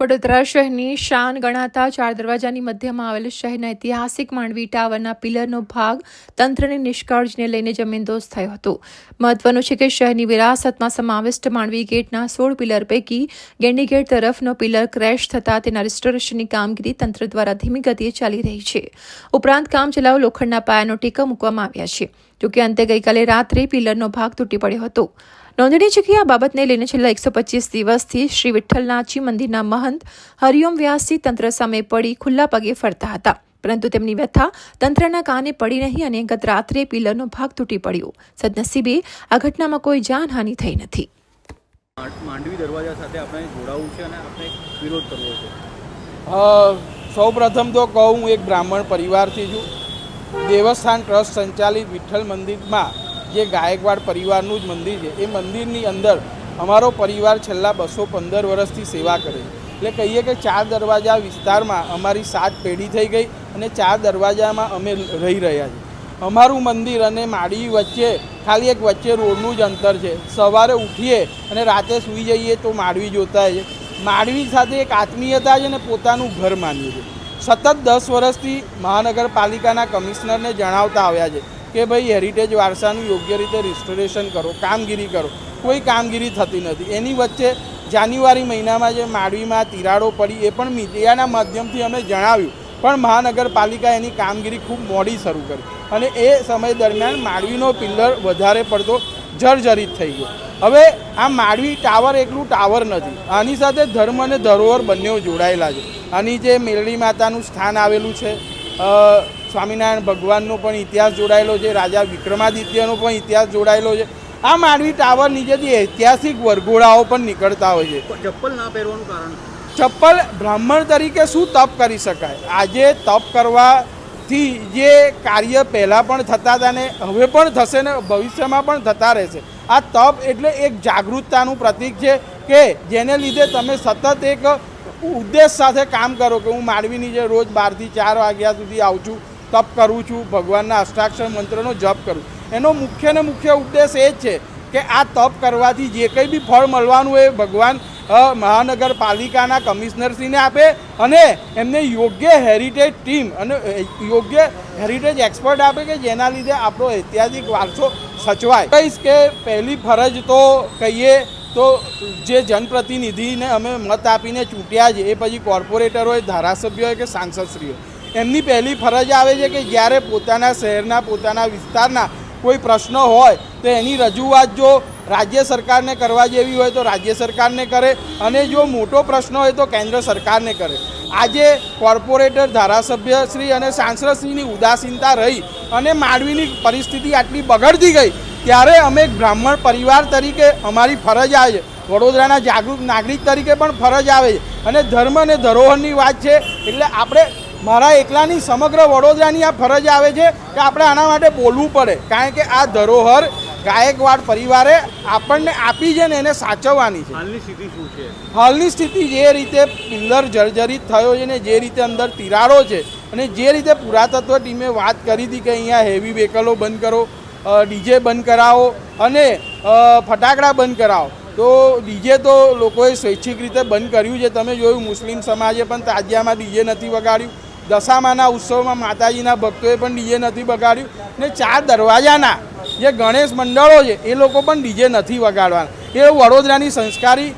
વડોદરા શહેરની શાન ગણાતા ચાર દરવાજાની મધ્યમાં આવેલ શહેરના ઐતિહાસિક માંડવી ટાવરના પિલરનો ભાગ તંત્રની નિષ્કાળજીને લઈને જમીનદોસ્ત થયો હતો. મહત્વનું છે કે શહેરની વિરાસતમાં સમાવિષ્ટ માંડવી ગેટના સોળ પિલર પૈકી ગેંડી ગેટ તરફનો પિલર ક્રેશ થતાં તેના રિસ્ટોરેશનની કામગીરી તંત્ર દ્વારા ધીમી ગતિએ ચાલી રહી છે. ઉપરાંત કામચલાઉ લોખંડના પાયાનો ટેકો મૂકવામાં આવ્યા છે, જોકે અંતે ગઈકાલે રાત્રે પિલરનો ભાગ તૂટી પડ્યો હતો. નોંધનીય છે કે આ બાબતને લઈને છેલ્લા એકસો પચીસ દિવસથી શ્રી વિઠ્ઠલનાથજી મંદિરના મહંત હરિઓમ વ્યાસજી તંત્ર સામે પડી ખુલ્લા પગે ફરતા હતા. પરંતુ તેમની વ્યથા તંત્રના કાને પડી નહીં અને ગત રાત્રે પિલરનો ભાગ તૂટી પડ્યો. સદનસીબે આ ઘટનામાં કોઈ જાનહાનિ થઈ નથી. માંડવી દરવાજા સાથે આપણે જોડાવું છે અને આપણે વિરોધ કરવો છે. સૌ પ્રથમ તો કહું હું એક બ્રાહ્મણ પરિવારથી છું. દેવસ્થાન ટ્રસ્ટ સંચાલિત વિઠ્ઠલ મંદિરમાં જે ગાયકવાડ પરિવારનું જ મંદિર છે, એ મંદિરની અંદર અમારો પરિવાર છેલ્લા બસો પંદર વર્ષથી સેવા કરે છે. એટલે કહીએ કે ચાર દરવાજા વિસ્તારમાં અમારી સાત પેઢી થઈ ગઈ અને ચાર દરવાજામાં અમે રહી રહ્યા છીએ. અમારું મંદિર અને માળી વચ્ચે, ખાલી એક વચ્ચે રોડનું જ અંતર છે. સવારે ઉઠીએ અને રાતે સૂઈ જઈએ તો માળવી જોતા છે. માળવી સાથે એક આત્મીયતા છે અને પોતાનું ઘર માનીએ છીએ. સતત દસ વર્ષથી મહાનગરપાલિકાના કમિશનરને જણાવતા આવ્યા છે કે ભાઈ હેરિટેજ વારસાનું યોગ્ય રીતે રિસ્ટોરેશન કરો, કામગીરી કરો. કોઈ કામગીરી થતી નથી. એની વચ્ચે જાન્યુઆરી મહિનામાં જે માળવીમાં તિરાડો પડી, એ પણ મીડિયાના માધ્યમથી અમે જણાવ્યું. પણ મહાનગરપાલિકા એની કામગીરી ખૂબ મોડી શરૂ કરી. અને એ સમય દરમિયાન માળવીનો પિલ્લર વધારે પડતો જર્જરિત થઈ ગયો. હવે આ માળવી ટાવર એકલું ટાવર નથી. આની સાથે ધર્મ અને ધરોહર બંને જોડાયેલા છે. આની જે મેલડી માતાનું સ્થાન આવેલું છે સ્વામિનારાયણ ભગવાનનો પણ ઇતિહાસ જોડાયેલો છે રાજા વિક્રમાદિત્યનો પણ ઇતિહાસ જોડાયેલો છે. આ માંડવી ટાવર નીચેથી ઐતિહાસિક વરઘોડાઓ પણ નીકળતા હોય છે. ચપ્પલ ના પહેરવાનું કારણ? ચપ્પલ બ્રાહ્મણ તરીકે શું તપ કરી શકાય? આજે તપ કરવાથી જે કાર્ય પહેલાં પણ થતા હતા ને હવે પણ થશે ને ભવિષ્યમાં પણ થતા રહેશે. આ તપ એટલે એક જાગૃતતાનું પ્રતીક છે કે જેને લીધે તમે સતત એક ઉદ્દેશ સાથે કામ કરો કે હું માળવીની જે રોજ બારથી ચાર વાગ્યા સુધી આવું છું તપ કરું છું, ભગવાનના અષ્ટાક્ષર મંત્રનો જપ કરું. એનો મુખ્ય ને મુખ્ય ઉદ્દેશ એ જ છે કે આ તપ કરવાથી જે કંઈ બી ફળ મળવાનું એ ભગવાન મહાનગરપાલિકાના કમિશનરશ્રીને આપે અને એમને યોગ્ય હેરિટેજ ટીમ અને યોગ્ય હેરિટેજ એક્સપર્ટ આપે કે જેના લીધે આપણો ઐતિહાસિક વારસો સચવાય. કહીશ કે પહેલી ફરજ તો કહીએ તો જે જનપ્રતિનિધિને અમે મત આપીને ચૂંટ્યા છે એ પછી કોર્પોરેટર હોય, ધારાસભ્ય હોય કે સાંસદશ્રી હોય. એમની પહેલી ફરજ આવે છે કે જ્યારે પોતાના શહેરના, પોતાના વિસ્તારના કોઈ પ્રશ્ન હોય, તો એની રજૂઆત જો રાજ્ય સરકારને કરવા જેવી હોય તો રાજ્ય સરકારને કરે અને જો મોટો પ્રશ્ન હોય તો કેન્દ્ર સરકારને કરે. આજે કોર્પોરેટર, ધારાસભ્ય શ્રી અને સાંસદશ્રીની ઉદાસીનતા રહી અને માંડવીની પરિસ્થિતિ આટલી બગડતી ગઈ, ત્યારે અમે બ્રાહ્મણ પરિવાર તરીકે અમારી ફરજ આવે છે. વડોદરાના જાગૃત નાગરિક તરીકે પણ ફરજ આવે છે. અને ધર્મ અને ધરોહરની વાત છે, એટલે આપણે મારા એકલાની સમગ્ર વડોદરાની આ ફરજ આવે છે કે આપણે આના માટે બોલવું પડે. કારણ કે આ ધરોહર ગાયકવાડ પરિવારે આપણને આપી છે ને એને સાચવવાની છે. હાલની સ્થિતિ શું છે? હાલની સ્થિતિ જે રીતે પિલ્લર જર્જરિત થયો છે ને જે રીતે અંદર તિરાડો છે અને જે રીતે પુરાતત્વ ટીમે વાત કરી હતી કે અહીંયા હેવી વ્હીકલો બંધ કરો ડીજે બંધ કરાવો અને ફટાકડા બંધ કરાવો. તો ડીજે તો લોકોએ સ્વૈચ્છિક રીતે બંધ કર્યું છે. તમે જોયું મુસ્લિમ સમાજે પણ તાજિયામાં ડીજે નથી વગાડ્યું. દશામાના ઉત્સવમાં માતાજીના ભક્તોએ પણ ડીજે નથી વગાડ્યું. ને ચાર દરવાજાના જે ગણેશ મંડળો છે, એ લોકો પણ ડીજે નથી વગાડવાના. એ વડોદરાની સંસ્કારી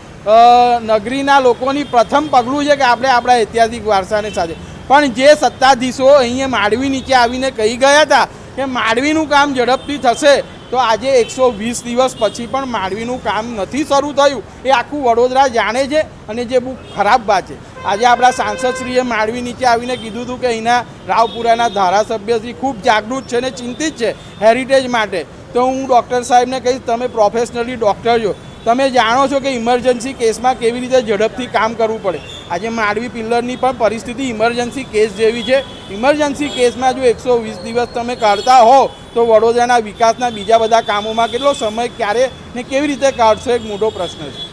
નગરીના લોકોની પ્રથમ પગલું છે કે આપણે આપણા ઐતિહાસિક વારસાને સાથે. પણ જે સત્તાધીશો અહીંયા માડવી નીચે આવીને કહી ગયા હતા કે માડવીનું કામ ઝડપથી થશે, તો આજે એકસો વીસ દિવસ પછી પણ માડવીનું કામ નથી શરૂ થયું. એ આખું વડોદરા જાણે છે અને જે બહુ ખરાબ વાત છે. આજે આપણા સાંસદશ્રીએ માળવી નીચે આવીને કીધું હતું કે અહીંના રાવપુરાના ધારાસભ્યશ્રી ખૂબ જાગૃત છે અને ચિંતિત છે હેરિટેજ માટે. તો હું ડૉક્ટર સાહેબને કહીશ, તમે પ્રોફેશનલી ડૉક્ટર છો. તમે જાણો છો કે ઇમરજન્સી કેસમાં કેવી રીતે ઝડપથી કામ કરવું પડે. આજે માળવી પિલ્લરની પણ પરિસ્થિતિ ઇમરજન્સી કેસ જેવી છે. ઇમરજન્સી કેસમાં જો એકસો વીસ દિવસ તમે કાઢતા હો, તો વડોદરાના વિકાસના બીજા બધા કામોમાં કેટલો સમય, ક્યારે ને કેવી રીતે કાઢશો, એક મોટો પ્રશ્ન છે.